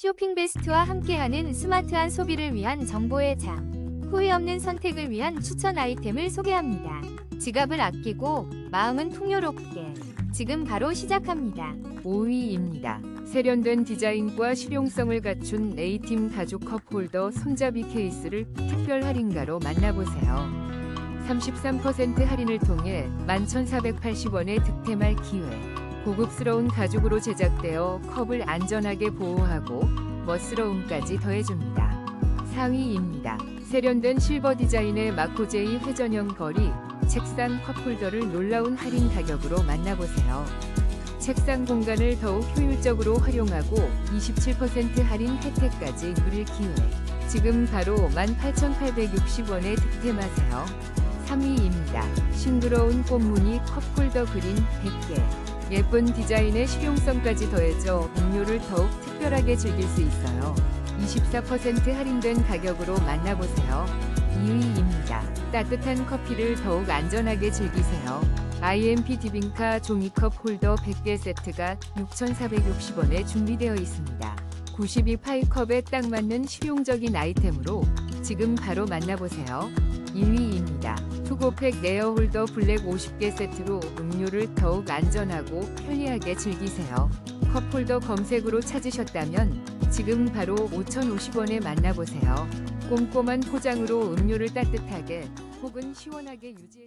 쇼핑 베스트와 함께하는 스마트한 소비를 위한 정보의 장. 후회 없는 선택을 위한 추천 아이템을 소개합니다. 지갑을 아끼고 마음은 풍요롭게. 지금 바로 시작합니다. 5위입니다. 세련된 디자인과 실용성을 갖춘 A팀 가죽 컵 홀더 손잡이 케이스를 특별 할인가로 만나보세요. 33% 할인을 통해 11,480원에 득템할 기회. 고급스러운 가죽으로 제작되어 컵을 안전하게 보호하고 멋스러움까지 더해줍니다. 4위입니다. 세련된 실버 디자인의 마코제이 회전형 거리 책상 컵홀더를 놀라운 할인 가격으로 만나보세요. 책상 공간을 더욱 효율적으로 활용하고 27% 할인 혜택까지 누릴 기회. 지금 바로 18,860원에 득템하세요. 3위입니다. 싱그러운 꽃무늬 컵홀더 그린 100개. 예쁜 디자인의 실용성까지 더해져 음료를 더욱 특별하게 즐길 수 있어요. 24% 할인된 가격으로 만나보세요. 2위입니다. 따뜻한 커피를 더욱 안전하게 즐기세요. IMP 디빙카 종이컵 홀더 100개 세트가 6,460원에 준비되어 있습니다. 92파이 컵에 딱 맞는 실용적인 아이템으로 지금 바로 만나보세요. 2위입니다. 투고팩 네어 홀더 블랙 50개 세트로 음료를 더욱 안전하고 편리하게 즐기세요. 컵홀더 검색으로 찾으셨다면 지금 바로 5,050원에 만나보세요. 꼼꼼한 포장으로 음료를 따뜻하게 혹은 시원하게 유지해